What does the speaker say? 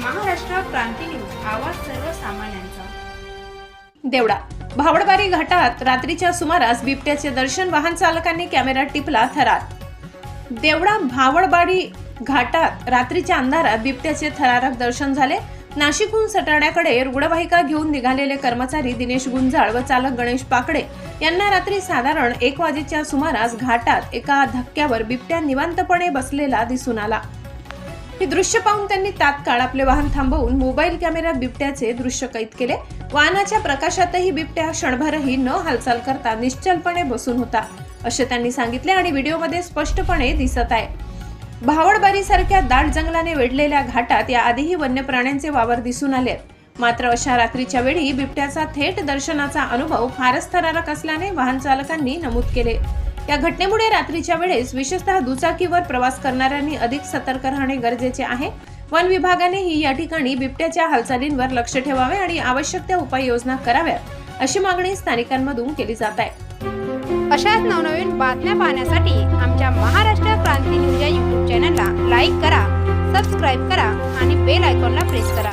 क्रांती news आवाज सर्वसामान्यांचा. देवडा. भावडबारी घाटात रात्रीच्या सुमारास बिबट्याचे दर्शन वाहन चालकांनी कॅमेरा टिपला थरार. देवडा भावडबारी घाटात रात्रीच्या अंधारात बिबट्याचे थरारक दर्शन झाले. नाशिकहून सटाण्याकडे रुग्णवाहिका घेऊन निघालेले कर्मचारी दिनेश गुंजाळ व चालक गणेश पाकडे यांना रात्री साधारण एक वाजेच्या सुमारास घाटात एका धक्क्यावर बिबट्या निवांतपणे बसलेला दिसून आला. हे दृश्य पाहून त्यांनी तात्काळ आपले वाहन थांबवून मोबाईल कॅमेऱ्यात बिबट्याचे दृश्य कैद केले. वाहनाच्या प्रकाशातही बिबट्या क्षणभरही न हालचाल करता निश्चलपणे बसून होता असे त्यांनी सांगितले आणि व्हिडिओमध्ये स्पष्टपणे दिसत आहे. भावडबारीसारख्या दाट जंगलाने वेढलेल्या घाटात या आधीही वन्य प्राण्यांचे वावर दिसून आले. आहेत. मात्र अशा रात्रीच्या वेळी बिबट्याचा थेट दर्शनाचा अनुभव फारच थरारक असल्याने वाहन चालकांनी नमूद केले. या घटनेमुळे रात्रीच्या वेळेस विशेषतः दुचाकीवर प्रवास करणाऱ्यांनी अधिक सतर्क राहणे गरजेचे आहे. वन विभागानेही या ठिकाणी बिबट्याच्या हालचालींवर लक्ष ठेवावे आणि आवश्यक त्या उपाययोजना कराव्यात अशी मागणी स्थानिकांमधून केली जात आहे. अशाच नवनवीन बातम्या पाहण्यासाठी आमच्या महाराष्ट्र क्रांती न्यूज या यूट्यूब चॅनलला लाईक करा सबस्क्राईब करा आणि बेल आयकॉनला प्रेस करा.